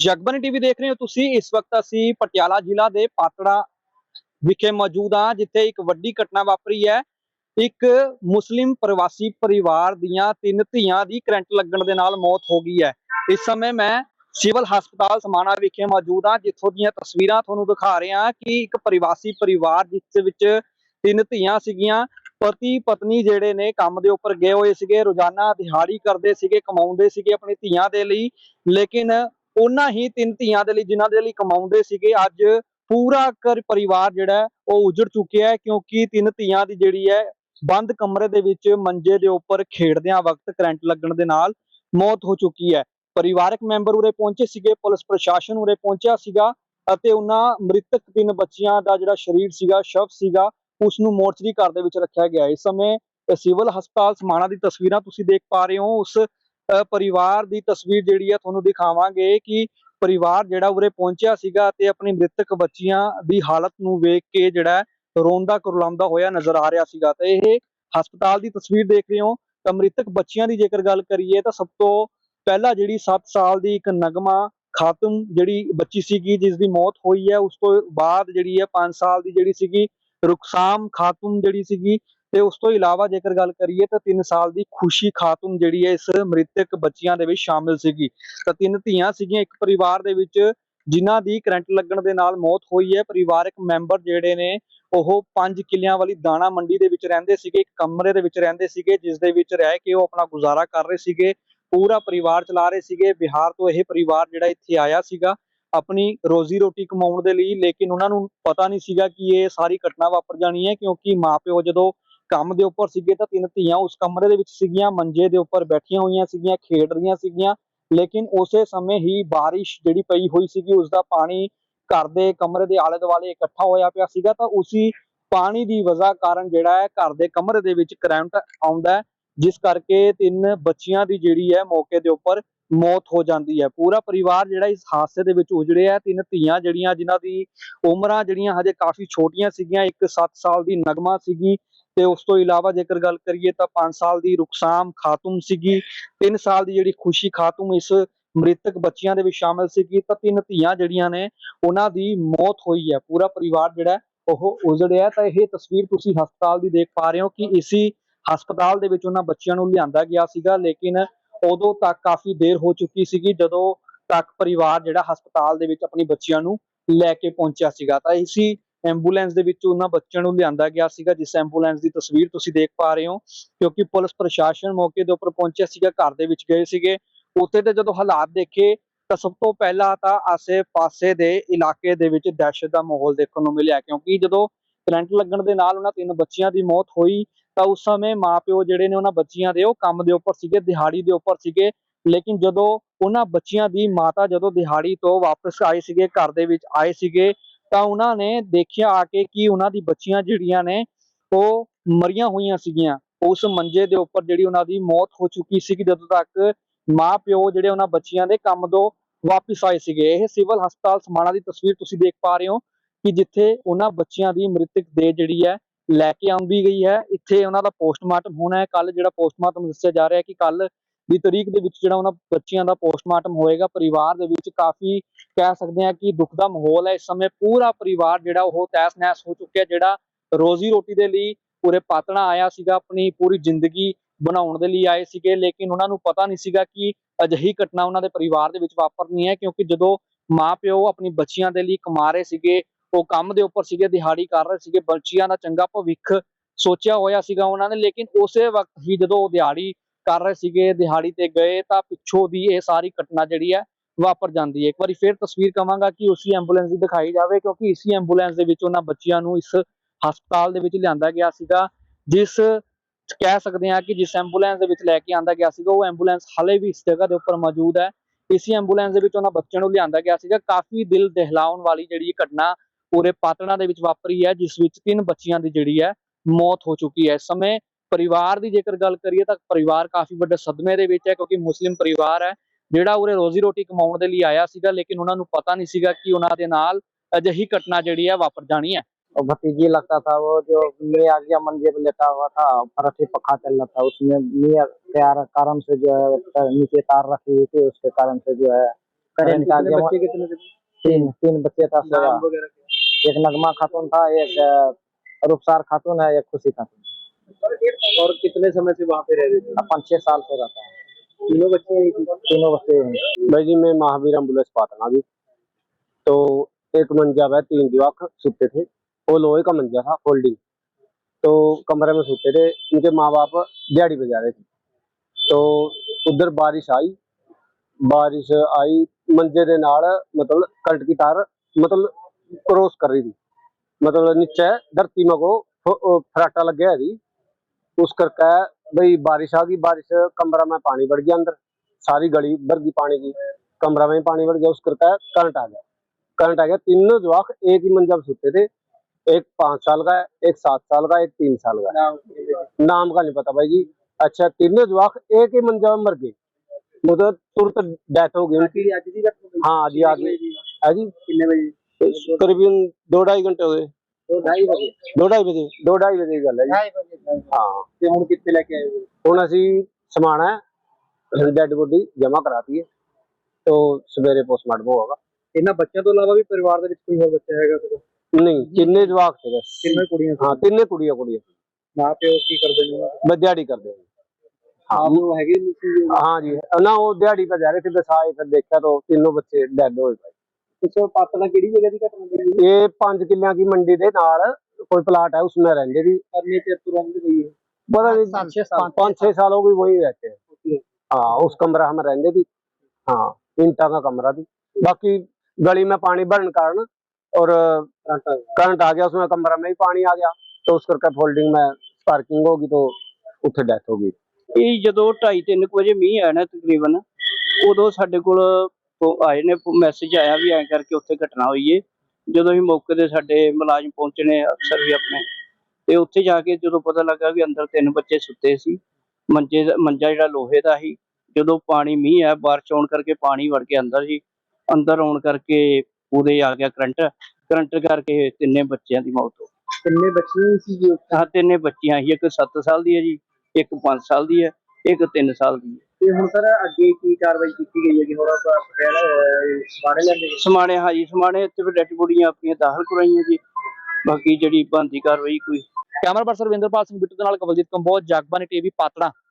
Jagbani TV ਦੇਖ ਰਹੇ ਹੋ ਤੁਸੀਂ। ਇਸ ਵਕਤ ਅਸੀਂ ਪਟਿਆਲਾ ਜ਼ਿਲ੍ਹਾ ਦੇ ਪਾਤੜਾ ਵਿਖੇ ਮੌਜੂਦ ਹਾਂ, ਜਿੱਥੇ ਇੱਕ ਵੱਡੀ ਘਟਨਾ ਵਾਪਰੀ ਹੈ। ਇੱਕ ਮੁਸਲਿਮ ਪ੍ਰਵਾਸੀ ਪਰਿਵਾਰ ਦੀਆਂ ਤਿੰਨ ਧੀਆਂ ਦੀ ਕਰੰਟ ਲੱਗਣ ਦੇ ਨਾਲ ਮੌਤ ਹੋ ਗਈ ਹੈ। ਇਸ ਸਮੇਂ ਮੈਂ ਸਿਵਲ ਹਸਪਤਾਲ ਸਮਾਣਾ ਵਿਖੇ ਮੌਜੂਦ ਹਾਂ, ਜਿੱਥੋਂ ਦੀਆਂ ਤਸਵੀਰਾਂ ਤੁਹਾਨੂੰ ਦਿਖਾ ਰਿਹਾ ਕਿ ਇੱਕ ਪ੍ਰਵਾਸੀ ਪਰਿਵਾਰ, ਜਿਸ ਵਿੱਚ ਤਿੰਨ ਧੀਆਂ ਸੀਗੀਆਂ, ਪਤੀ, ਪਤਨੀ ਜਿਹੜੇ ਨੇ, ਕੰਮ ਦੇ ਉੱਪਰ ਗਏ ਹੋਏ ਸੀਗੇ, ਰੋਜ਼ਾਨਾ ਦਿਹਾੜੀ ਕਰਦੇ ਸੀਗੇ, ਕਮਾਉਂਦੇ ਸੀਗੇ ਆਪਣੀ ਧੀਆਂ ਦੇ ਲਈ। ਲੇਕਿਨ ਉਹਨਾਂ ਹੀ ਤਿੰਨ ਧੀਆਂ ਦੇ ਲਈ, ਜਿਨ੍ਹਾਂ ਦੇ ਲਈ ਕਮਾਉਂਦੇ ਸੀਗੇ, ਅੱਜ ਪੂਰਾ ਘਰ ਪਰਿਵਾਰ ਜਿਹੜਾ ਉਹ ਉਜੜ ਚੁੱਕਿਆ ਹੈ, ਕਿਉਂਕਿ ਤਿੰਨ ਧੀਆਂ ਦੀ ਜਿਹੜੀ ਹੈ, ਬੰਦ ਕਮਰੇ ਦੇ ਵਿੱਚ ਮੰਜੇ ਦੇ ਉੱਪਰ ਖੇਡਦਿਆਂ ਵਕਤ ਕਰੰਟ ਲੱਗਣ ਦੇ ਨਾਲ ਮੌਤ ਹੋ ਚੁੱਕੀ ਹੈ। ਪਰਿਵਾਰਕ ਮੈਂਬਰ ਉਰੇ ਪਹੁੰਚੇ ਸੀਗੇ, ਪੁਲਿਸ ਪ੍ਰਸ਼ਾਸਨ ਉਰੇ ਪਹੁੰਚਿਆ ਸੀਗਾ ਅਤੇ ਉਹਨਾਂ ਮ੍ਰਿਤਕ ਤਿੰਨ ਬੱਚੀਆਂ ਦਾ ਜਿਹੜਾ ਸਰੀਰ ਸੀਗਾ, ਸ਼ਵ ਸੀਗਾ, ਉਸ ਨੂੰ ਮੋਰਚਰੀ ਘਰ ਦੇ ਵਿੱਚ ਰੱਖਿਆ ਗਿਆ। ਇਸ ਸਮੇਂ ਸਿਵਲ ਹਸਪਤਾਲ ਸਮਾਣਾ ਦੀ ਤਸਵੀਰਾਂ ਤੁਸੀਂ ਦੇਖ ਪਾ ਰਹੇ ਹੋ, ਉਸ ਪਰਿਵਾਰ ਦੀ ਤਸਵੀਰ ਜਿਹੜੀ ਹੈ ਤੁਹਾਨੂੰ ਦਿਖਾਵਾਂਗੇ ਕਿ ਪਰਿਵਾਰ ਜਿਹੜਾ ਉਰੇ ਪਹੁੰਚਿਆ ਸੀਗਾ ਤੇ ਆਪਣੀ ਮ੍ਰਿਤਕ ਬੱਚੀਆਂ ਦੀ ਹਾਲਤ ਨੂੰ ਵੇਖ ਕੇ ਜਿਹੜਾ ਰੋਂਦਾ ਕੁਰਲਾਉਂਦਾ ਹੋਇਆ ਨਜ਼ਰ ਆ ਰਿਹਾ ਸੀਗਾ। ਤੇ ਇਹ ਹਸਪਤਾਲ ਦੀ ਤਸਵੀਰ ਦੇਖ ਰਹੇ ਹੋ, ਤਾਂ ਮ੍ਰਿਤਕ ਬੱਚੀਆਂ ਦੀ ਜੇਕਰ ਗੱਲ ਕਰੀਏ ਤਾਂ ਸਭ ਤੋਂ ਪਹਿਲਾਂ ਜਿਹੜੀ 7 ਸਾਲ ਦੀ ਇੱਕ ਨਗਮਾ ਖਾਤਮ ਜਿਹੜੀ ਬੱਚੀ ਸੀਗੀ, ਜਿਸ ਦੀ ਮੌਤ ਹੋਈ ਹੈ, ਉਸ ਤੋਂ ਬਾਅਦ ਜਿਹੜੀ ਹੈ 5 ਸਾਲ ਦੀ ਜਿਹੜੀ ਸੀਗੀ, ਰੁਕਸਾਮ ਖਾਤੂਮ ਜਿਹੜੀ ਸੀਗੀ ਤੇ ਉਸ ਤੋਂ ਇਲਾਵਾ ਜੇਕਰ ਗੱਲ ਕਰੀਏ ਤਾਂ 3 ਸਾਲ ਦੀ ਖੁਸ਼ੀ ਖਾਤੂਮ ਜਿਹੜੀ ਹੈ ਇਸ ਮ੍ਰਿਤਕ ਬੱਚੀਆਂ ਦੇ ਵਿੱਚ ਸ਼ਾਮਿਲ ਸੀਗੀ। ਤਾਂ ਤਿੰਨ ਧੀਆਂ ਸੀਗੀਆਂ, ਇੱਕ ਪਰਿਵਾਰ ਦੇ ਵਿੱਚ ਜਿਨ੍ਹਾਂ ਦੀ ਕਰੰਟ ਲੱਗਣ ਦੇ ਨਾਲ ਮੌਤ ਹੋਈ ਹੈ। ਪਰਿਵਾਰਕ ਮੈਂਬਰ ਜਿਹੜੇ ਨੇ, ਉਹ 5 ਕਿੱਲਿਆਂ ਵਾਲੀ ਦਾਣਾ ਮੰਡੀ ਦੇ ਵਿੱਚ ਰਹਿੰਦੇ ਸੀਗੇ, ਇੱਕ ਕਮਰੇ ਦੇ ਵਿੱਚ ਰਹਿੰਦੇ ਸੀਗੇ, ਜਿਸ ਦੇ ਵਿੱਚ ਰਹਿ ਕੇ ਉਹ ਆਪਣਾ ਗੁਜ਼ਾਰਾ ਕਰ ਰਹੇ ਸੀਗੇ। ਪੂਰਾ ਪਰਿਵਾਰ ਚਲਾ ਰਹੇ ਸੀਗੇ। ਬਿਹਾਰ ਤੋਂ ਇਹ ਪਰਿਵਾਰ ਜਿਹੜਾ ਇੱਥੇ ਆਇਆ ਸੀਗਾ, ਆਪਣੀ ਰੋਜ਼ੀ ਰੋਟੀ ਕਮਾਉਣ ਦੇ ਲਈ, ਲੇਕਿਨ ਉਹਨਾਂ ਨੂੰ ਪਤਾ ਨਹੀਂ ਸੀਗਾ ਕਿ ਇਹ ਸਾਰੀ ਘਟਨਾ ਵਾਪਰ ਜਾਣੀ ਹੈ, ਕਿਉਂਕਿ ਮਾਪਿਓ ਜਦੋਂ ਕੰਮ ਦੇ ਉੱਪਰ ਸੀਗੇ ਤਾਂ ਤਿੰਨ ਧੀਆਂ ਉਸ ਕਮਰੇ ਦੇ ਵਿੱਚ ਸੀਗੀਆਂ, ਮੰਜੇ ਦੇ ਉੱਪਰ ਬੈਠੀਆਂ ਹੋਈਆਂ ਸੀਗੀਆਂ, ਖੇਡ ਰਹੀਆਂ ਸੀਗੀਆਂ, ਲੇਕਿਨ ਉਸੇ ਸਮੇਂ ਹੀ ਬਾਰਿਸ਼ ਜਿਹੜੀ ਪਈ ਹੋਈ ਸੀਗੀ, ਉਸ ਦਾ ਪਾਣੀ ਘਰ ਦੇ ਕਮਰੇ ਦੇ ਆਲੇ ਦੁਆਲੇ ਇਕੱਠਾ ਹੋਇਆ ਪਿਆ ਸੀਗਾ, ਤਾਂ ਉਸੇ ਪਾਣੀ ਦੀ ਵਜ੍ਹਾ ਕਾਰਨ ਜਿਹੜਾ ਹੈ ਘਰ ਦੇ ਕਮਰੇ ਦੇ ਵਿੱਚ ਕਰੰਟ ਆਉਂਦਾ ਹੈ, ਜਿਸ ਕਰਕੇ ਤਿੰਨ ਬੱਚੀਆਂ ਦੀ ਜਿਹੜੀ ਹੈ ਮੌਕੇ ਦੇ ਉੱਪਰ ਮੌਤ ਹੋ ਜਾਂਦੀ ਹੈ। ਪੂਰਾ ਪਰਿਵਾਰ ਜਿਹੜਾ ਇਸ ਹਾਦਸੇ ਦੇ ਵਿੱਚ ਉਜੜਿਆ ਹੈ, ਤਿੰਨ ਧੀਆਂ ਜਿਹੜੀਆਂ, ਜਿਨ੍ਹਾਂ ਦੀ ਉਮਰਾਂ ਜਿਹੜੀਆਂ ਹਜੇ ਕਾਫੀ ਛੋਟੀਆਂ ਸੀਗੀਆਂ, ਇੱਕ 7 ਸਾਲ ਦੀ ਨਗਮਾ ਸੀਗੀ ਤੇ ਉਸ ਤੋਂ ਇਲਾਵਾ ਜੇਕਰ ਗੱਲ ਕਰੀਏ ਤਾਂ 5 ਸਾਲ ਦੀ ਰੁਖਸਾਮ ਖਾਤੂਮ ਸੀਗੀ 3 ਸਾਲ ਦੀ ਜਿਹੜੀ ਖੁਸ਼ੀ ਖਾਤੂਮ ਇਸ ਮ੍ਰਿਤਕ ਬੱਚਿਆਂ ਦੇ ਵਿੱਚ ਸ਼ਾਮਲ ਸੀਗੀ, ਤਾਂ ਤਿੰਨ ਧੀਆਂ ਜਿਹੜੀਆਂ ਨੇ ਉਹਨਾਂ ਦੀ ਮੌਤ ਹੋਈ ਹੈ, ਪੂਰਾ ਪਰਿਵਾਰ ਜਿਹੜਾ ਉਹ ਉਜੜਿਆ ਤਾਂ ਇਹ ਤਸਵੀਰ ਤੁਸੀਂ ਹਸਪਤਾਲ ਦੀ ਦੇਖ ਪਾ ਰਹੇ ਹੋ ਕਿ ਇਸੀ ਹਸਪਤਾਲ ਦੇ ਵਿੱਚ ਉਹਨਾਂ ਬੱਚਿਆਂ ਨੂੰ ਲਿਆਂਦਾ ਗਿਆ ਸੀਗਾ, ਲੇਕਿਨ ਉਦੋਂ ਤੱਕ ਕਾਫੀ ਦੇਰ ਹੋ ਚੁੱਕੀ ਸੀਗੀ, ਜਦੋਂ ਤੱਕ ਪਰਿਵਾਰ ਜਿਹੜਾ ਹਸਪਤਾਲ ਦੇ ਵਿੱਚ ਆਪਣੀ ਬੱਚਿਆਂ ਨੂੰ ਲੈ ਕੇ ਪਹੁੰਚਿਆ ਸੀਗਾ। ਤਾਂ ਇਸੀ ਐਂਬੂਲੈਂਸ ਦੇ ਵਿੱਚ ਉਹਨਾਂ ਬੱਚਿਆਂ ਨੂੰ ਲਿਆਂਦਾ ਗਿਆ ਸੀਗਾ, ਜਿਸ ਐਂਬੂਲੈਂਸ ਦੀ ਤਸਵੀਰ ਤੁਸੀਂ ਦੇਖ ਪਾ ਰਹੇ ਹੋ, ਕਿਉਂਕਿ ਪੁਲਿਸ ਪ੍ਰਸ਼ਾਸਨ ਮੌਕੇ ਦੇ ਉੱਪਰ ਪਹੁੰਚਿਆ ਸੀਗਾ, ਘਰ ਦੇ ਵਿੱਚ ਗਏ ਸੀਗੇ। ਉੱਥੇ ਤੇ ਜਦੋਂ ਹਾਲਾਤ ਦੇਖੇ, ਤਾਂ ਸਭ ਤੋਂ ਪਹਿਲਾਂ ਤਾਂ ਆਸੇ-ਪਾਸੇ ਦੇ ਇਲਾਕੇ ਦੇ ਵਿੱਚ ਦਹਿਸ਼ਤ ਦਾ ਮਾਹੌਲ ਦੇਖਣ ਨੂੰ ਮਿਲਿਆ, ਕਿਉਂਕਿ ਜਦੋਂ ਕਰੰਟ ਲੱਗਣ ਦੇ ਨਾਲ ਉਹਨਾਂ ਤਿੰਨ ਬੱਚਿਆਂ ਦੀ ਮੌਤ ਹੋਈ, ਤਾਂ ਉਸ ਸਮੇਂ ਮਾਪਿਓ ਜਿਹੜੇ ਨੇ ਉਹਨਾਂ ਬੱਚਿਆਂ ਦੇ, ਉਹ ਕੰਮ ਦੇ ਉੱਪਰ ਸੀਗੇ, ਦਿਹਾੜੀ ਦੇ ਉੱਪਰ ਸੀਗੇ। ਲੇਕਿਨ ਜਦੋਂ ਉਹਨਾਂ ਬੱਚਿਆਂ ਦੀ ਮਾਤਾ ਜਦੋਂ ਦਿਹਾੜੀ ਤੋਂ ਵਾਪਸ ਆਏ ਸੀਗੇ, ਘਰ ਦੇ ਵਿੱਚ ਆਏ ਸੀਗੇ ਤਾਂ ਉਹਨਾਂ ਨੇ ਦੇਖਿਆ ਆ ਕੇ ਕਿ ਉਹਨਾਂ ਦੀ ਬੱਚੀਆਂ ਜਿਹੜੀਆਂ ਨੇ, ਉਹ ਮਰੀਆਂ ਹੋਈਆਂ ਸੀਗੀਆਂ। ਉਸ ਮੰਜੇ ਦੇ ਉੱਪਰ ਜਿਹੜੀ ਉਹਨਾਂ ਦੀ ਮੌਤ ਹੋ ਚੁੱਕੀ ਸੀ ਜਦੋਂ ਤੱਕ ਮਾਂ ਪਿਓ ਜਿਹੜੇ ਉਹਨਾਂ ਬੱਚੀਆਂ ਦੇ ਕੰਮ ਤੋਂ ਵਾਪਸ ਆਏ ਸੀਗੇ। ਇਹ ਸਿਵਲ ਹਸਪਤਾਲ ਸਮਾਣਾ ਦੀ ਤਸਵੀਰ ਤੁਸੀਂ ਦੇਖ ਪਾ ਰਹੇ ਹੋ ਕਿ ਜਿੱਥੇ ਉਹਨਾਂ ਬੱਚਿਆਂ ਦੀ ਮ੍ਰਿਤਕ ਦੇ ਜਿਹੜੀ ਹੈ, ਲੈ ਕੇ ਆਉਂਦੀ ਗਈ ਹੈ। ਇੱਥੇ ਉਹਨਾਂ ਦਾ ਪੋਸਟਮਾਰਟਮ ਹੋਣਾ ਹੈ। ਕੱਲ ਜਿਹੜਾ ਪੋਸਟਮਾਰਟਮ ਦੱਸਿਆ ਜਾ ਰਿਹਾ ਹੈ ਕਿ ਕੱਲ ਦੀ ਤਰੀਕ ਦੇ ਵਿੱਚ ਜਿਹੜਾ ਉਹਨਾਂ ਬੱਚਿਆਂ ਦਾ ਪੋਸਟਮਾਰਟਮ ਹੋਏਗਾ, ਪਰਿਵਾਰ ਦੇ ਵਿੱਚ ਕਾਫੀ ਕਹਿ ਸਕਦੇ ਹਾਂ ਕਿ ਦੁੱਖ ਦਾ ਮਾਹੌਲ ਹੈ। ਇਸ ਸਮੇਂ ਪੂਰਾ ਪਰਿਵਾਰ ਜਿਹੜਾ ਉਹ ਤਹਿਸ ਨਹਿਸ ਹੋ ਚੁੱਕਿਆ ਜਿਹੜਾ ਰੋਜ਼ੀ ਰੋਟੀ ਦੇ ਲਈ ਪੂਰੇ ਪਾਤਣਾ ਆਇਆ ਸੀਗਾ, ਆਪਣੀ ਪੂਰੀ ਜ਼ਿੰਦਗੀ ਬਣਾਉਣ ਦੇ ਲਈ ਆਏ ਸੀਗੇ, ਲੇਕਿਨ ਉਹਨਾਂ ਨੂੰ ਪਤਾ ਨਹੀਂ ਸੀਗਾ ਕਿ ਅਜਿਹੀ ਘਟਨਾ ਉਹਨਾਂ ਦੇ ਪਰਿਵਾਰ ਦੇ ਵਿੱਚ ਵਾਪਰਨੀ ਹੈ, ਕਿਉਂਕਿ ਜਦੋਂ ਮਾਪਿਓ ਆਪਣੀ ਬੱਚੀਆਂ ਦੇ ਲਈ ਕਮਾ ਰਹੇ ਸੀਗੇ, ਉਹ ਕੰਮ ਦੇ ਉੱਪਰ ਸੀਗੇ, ਦਿਹਾੜੀ ਕਰ ਰਹੇ ਸੀਗੇ, ਬੱਚੀਆਂ ਦਾ ਚੰਗਾ ਭਵਿੱਖ ਸੋਚਿਆ ਹੋਇਆ ਸੀਗਾ ਉਹਨਾਂ ਨੇ, ਲੇਕਿਨ ਉਸੇ ਵਕਤ ਹੀ ਜਦੋਂ ਉਹ ਦਿਹਾੜੀ ਕਰ ਰਹੇ ਸੀਗੇ, ਦਿਹਾੜੀ ਤੇ ਗਏ ਤਾਂ ਪਿੱਛੋਂ ਦੀ ਇਹ ਸਾਰੀ ਘਟਨਾ ਜਿਹੜੀ ਹੈ ਵਾਪਰ ਜਾਂਦੀ ਹੈ। ਇੱਕ ਵਾਰੀ ਫੇਰ ਤਸਵੀਰ ਕਵਾਂਗਾ ਕਿ ਉਸੇ ਐਂਬੂਲੈਂਸ ਦੀ ਦਿਖਾਈ ਜਾਵੇ, ਕਿਉਂਕਿ ਇਸੇ ਐਂਬੂਲੈਂਸ ਦੇ ਵਿੱਚ ਉਹਨਾਂ ਬੱਚਿਆਂ ਨੂੰ ਇਸ ਹਸਪਤਾਲ ਦੇ ਵਿੱਚ ਲਿਆਂਦਾ ਗਿਆ ਸੀਗਾ, ਜਿਸ ਕਹਿ ਸਕਦੇ ਹਾਂ ਕਿ ਜਿਸ ਐਂਬੂਲੈਂਸ ਦੇ ਵਿੱਚ ਲੈ ਕੇ ਆਂਦਾ ਗਿਆ ਸੀਗਾ, ਉਹ ਐਂਬੂਲੈਂਸ ਹਾਲੇ ਵੀ ਇਸ ਜਗ੍ਹਾ ਦੇ ਉੱਪਰ ਮੌਜੂਦ ਹੈ। ਇਸੇ ਐਂਬੂਲੈਂਸ ਦੇ ਵਿੱਚ ਉਹਨਾਂ ਬੱਚਿਆਂ ਨੂੰ ਲਿਆਂਦਾ ਗਿਆ ਸੀਗਾ। ਕਾਫੀ ਦਿਲ ਦਹਿਲਾਉਣ ਵਾਲੀ ਜਿਹੜੀ ਘਟਨਾ ਪੂਰੇ ਪਾਤਣਾ ਦੇ ਵਿੱਚ ਵਾਪਰੀ ਹੈ, ਜਿਸ ਵਿੱਚ ਤਿੰਨ ਬੱਚਿਆਂ ਦੀ ਜਿਹੜੀ ਹੈ ਮੌਤ ਹੋ ਚੁੱਕੀ ਹੈ। ਇਸ ਸਮੇਂ ਪਰਿਵਾਰ ਦੀ ਜੇਕਰ ਗੱਲ ਕਰੀਏ ਤਾਂ ਪਰਿਵਾਰ ਕਾਫੀ ਵੱਡੇ ਸਦਮੇ ਦੇ ਵਿੱਚ ਹੈ ਕਿਉਂਕਿ ਮੁਸਲਿਮ ਪਰਿਵਾਰ ਹੈ ਜਿਹੜਾ ਉਰੇ ਰੋਜ਼ੀ ਰੋਟੀ ਕਮਾਉਣ ਦੇ ਲਈ ਆਇਆ ਸੀਗਾ ਲੇਕਿਨ ਉਹਨਾਂ ਨੂੰ ਪਤਾ ਨਹੀਂ ਸੀਗਾ ਕਿ ਉਹਨਾਂ ਦੇ ਨਾਲ ਅਜਿਹੀ ਘਟਨਾ ਜਿਹੜੀ ਹੈ ਵਾਪਰ ਜਾਣੀ ਹੈ और भतीजी लगता था वो जो ले आ गया मंजे पे लेटा हुआ था फरसी पखा चल रहा था उसमें मियाँ के आर- कारण से जो है त- नीचे तार रखी हुई थी उसके कारण से जो है करंट आ कितने गया बच्चे कितने थे तीन तीन बच्चे था सोया नाम वगैरह क्या? एक नगमा खातून था एक अ, रुखसार खातून है एक खुशी खातून और कितने समय से वहाँ पे रह रहे थे? पाँच छह साल से रहता है। तीनों बच्चे तीनों बच्चे हैं। भाई जी मैं महावीर एंबुलेंस पाता अभी। तो एक मंजा वह तीन दिवाक सूते थे। वो लोहे का मंजा था होल्डिंग तो कमरे में सूते थे। उनके माँ बाप दिहाड़ी पे जा रहे थे। तो उधर बारिश आई। बारिश आई मंजे के नाल मतलब करंट की तार मतलब क्रॉस कर रही थी। मतलब नीचे धरती में को फराटा लगे थी उस करके भाई बारिश आ गई बारिश कमरा में पानी बढ़ गया अंदर सारी गली भर गई पानी की कमरा में पानी बढ़ गया उस करके करंट आ गया करंट आ गया तीनों जवाक एक ही मंजब सुते थे एक पाँच साल का एक सात साल का एक तीन साल का नाम का नहीं पता भाई जी अच्छा तीनों जवाक एक ही मंजब मर गए मतलब तुरंत डेथ हो गई उनकी हाँ जी आज जी हाँ जी कितने बजे करीबन दो ढाई घंटे हो गए ਦੋ ਢਾਈ ਵਜੇ। ਦੋ ਢਾਈ ਵਜੇ। ਦੀ ਗੱਲ ਹੈ ਜੀ। ਹਾਂ। ਤੇ ਹੁਣ ਕਿੱਥੇ ਲੈ ਕੇ ਆਏ ਹੋ ਹੁਣ ਅਸੀਂ ਸਮਾਣਾ ਡੈਡ ਬੋਡੀ ਜਮ੍ਹਾਂ ਕਰਾਤੀ ਹੈ। ਤੋ ਸਵੇਰੇ ਪੋਸਟਮਾਰਟਮ ਹੋਗਾ ਇਹਨਾਂ ਬੱਚਿਆਂ ਤੋਂ ਇਲਾਵਾ ਵੀ ਪਰਿਵਾਰ ਦੇ ਵਿੱਚ ਕੋਈ ਹੋਰ ਬੱਚਾ ਹੈਗਾ ਤੁਹਾਡਾ? ਨਹੀਂ ਕਿੰਨੇ ਜਵਾਕ ਸੀ ਬਸ ਤਿੰਨੇ ਕੁੜੀਆਂ ਹਾਂ ਤਿੰਨੇ ਕੁੜੀਆਂ ਕੁੜੀਆਂ। ਮਾਂ ਪਿਓ ਕੀ ਕਰਦੇ ਨੇ? ਬਸ ਦਿਹਾੜੀ ਕਰਦੇ ਨੇ। ਆਪ ਨੂੰ ਹੈਗੇ ਨਹੀਂ ਹਾਂ ਜੀ। ਨਾ ਉਹ ਦਿਹਾੜੀ ਪਰ ਜਾ ਰਹੇ ਸੀ ਬਸ ਆਏ ਫਿਰ ਦੇਖਿਆ ਤਾਂ ਉਹ ਤਿੰਨੋਂ ਬੱਚੇ ਡੈਡ ਹੋਏ ਪਏ। ਤੁਸੀਂ ਪਾਤਲਾ ਕਿਹੜੀ ਜਗ੍ਹਾ ਦੀ ਘਟਨਾ ਦੇਖੀ ये पांच किलियां की मंडी ਦੇ ਨਾਲ कोई प्लाट है उसमें रहते भी ਕਰਨੇ ਤੇ ਤੁਰੰਤ ਗਈ है पता साल, नहीं छह साल। पाँच छह साल हो गई वही रहते हैं Okay. हाँ उस कमरा में रहते थी हाँ ईंटा का कमरा थी बाकी गली में पानी भरने कारण और ਕਰੰਟ ਆ ਗਿਆ करंट आ गया उसमें कमरा में ही पानी आ गया तो उस करके फोल्डिंग में पार्किंग होगी तो उत्थे डेथ हो गई ਇਹ ਜਦੋਂ 2:30 ਵਜੇ ਮੀਂਹ ਆਇਆ ਨਾ ਤਕਰੀਬਨ ਉਦੋਂ ਸਾਡੇ ਕੋਲ ਉਹ ਆਏ ਨੇ ਮੈਸੇਜ ਆਇਆ ਵੀ ਐਂ ਕਰਕੇ ਉੱਥੇ ਘਟਨਾ ਹੋਈ ਏ। ਜਦੋਂ ਅਸੀਂ ਮੌਕੇ ਤੇ ਸਾਡੇ ਮੁਲਾਜ਼ਮ ਪਹੁੰਚੇ ਨੇ ਅਫਸਰ ਵੀ ਆਪਣੇ ਤੇ ਉੱਥੇ ਜਾ ਕੇ ਜਦੋਂ ਪਤਾ ਲੱਗਾ ਵੀ ਅੰਦਰ ਤਿੰਨ ਬੱਚੇ ਸੁੱਤੇ ਸੀ ਮੰਜੇ ਮੰਜਾ ਜਿਹੜਾ ਲੋਹੇ ਦਾ ਸੀ ਜਦੋਂ ਪਾਣੀ ਮੀਂਹ ਆਇਆ ਬਾਰਿਸ਼ ਆਉਣ ਕਰਕੇ ਪਾਣੀ ਵੜ ਕੇ ਅੰਦਰ ਸੀ ਅੰਦਰ ਆਉਣ ਕਰਕੇ ਉਹਦੇ ਆ ਗਿਆ ਕਰੰਟ ਕਰੰਟ ਕਰਕੇ ਤਿੰਨੇ ਬੱਚਿਆਂ ਦੀ ਮੌਤ ਹੋ ਗਈ। ਕਿੰਨੇ ਬੱਚੇ ਸੀ ਜੀ ਆਹ ਤਿੰਨੇ ਬੱਚੀਆਂ ਸੀ ਇੱਕ 7 ਸਾਲ ਦੀ ਹੈ ਜੀ ਇੱਕ 5 ਸਾਲ ਦੀ ਹੈ ਇੱਕ 3 ਸਾਲ ਦੀ ਹੈ। ਤੇ ਹੁਣ ਸਰ ਅੱਗੇ ਕੀ ਕਾਰਵਾਈ ਕੀਤੀ ਗਈ ਹੈ ਕਿ ਹੁਣ ਆਪਾਂ ਸਵਾੜੇ ਲੈਂਦੇ ਸਮਾਣੇ ਹਾਂਜੀ ਸਮਾਣੇ ਇੱਥੇ ਵੀ ਡੈਡ ਬੋਡੀਆਂ ਆਪਣੀਆਂ ਦਾਖਲ ਕਰਾਈਆਂ ਜੀ। ਬਾਕੀ ਜਿਹੜੀ ਬਣਦੀ ਕਾਰਵਾਈ ਕੋਈ। ਕੈਮਰਾ ਪਰਸਨ ਰਵਿੰਦਰਪਾਲ ਸਿੰਘ ਬਿੱਟੂ ਦੇ ਨਾਲ ਕਵਲਜੀਤ ਕੰਬੋਜ ਜਗਬਾਨੀ ਟੀਵੀ ਪਾਤੜਾ।